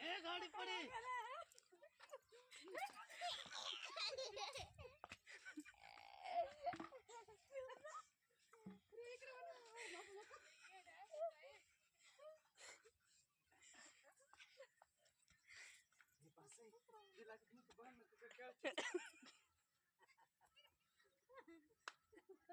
ಏ ಗಾಡಿ ಪಡಿ Di pasai.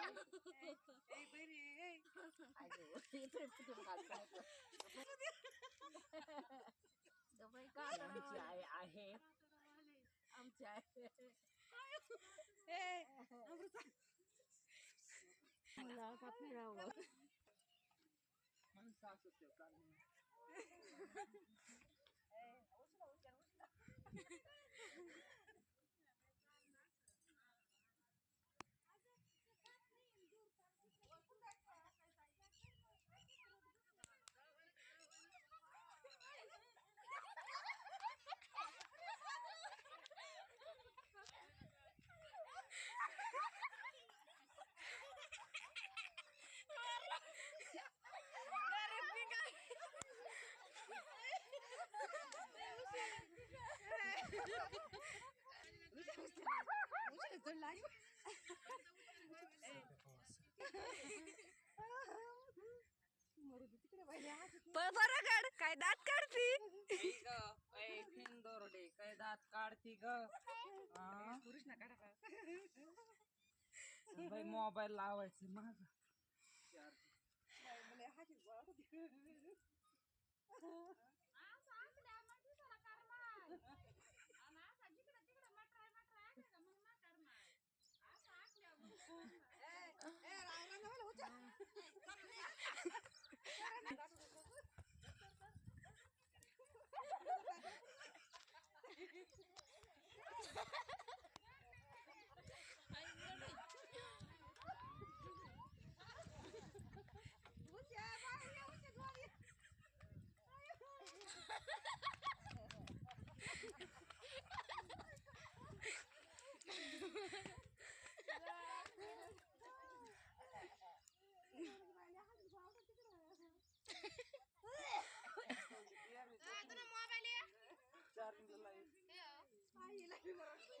ए गाडी पडे आमची आई आहे आमची आई मला का फिरावं बरं काढ. काय दात काढती? फिंदोरडे काय दात काढती ग मोबाईल लावायचं माझा. Come here. ahí la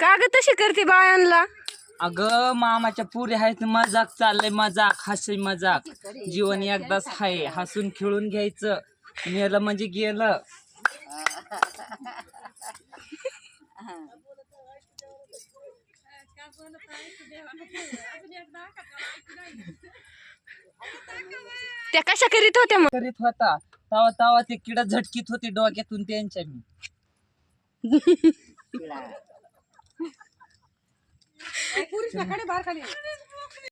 का ग तशी करते बायांना अगं मामाच्या पुरी आहेत मजाक चाललंय मजाक हसी मजाक. जीवन एकदाच आहे हसून खेळून घ्यायचं. मेलं म्हणजे गेलं. त्या कशा करीत होत्या मग? करीत होता. तवा तवा ते किडा झटकीत होती डोक्यातून त्यांच्या मी. पुरुष नकाडे बाहेर खाली.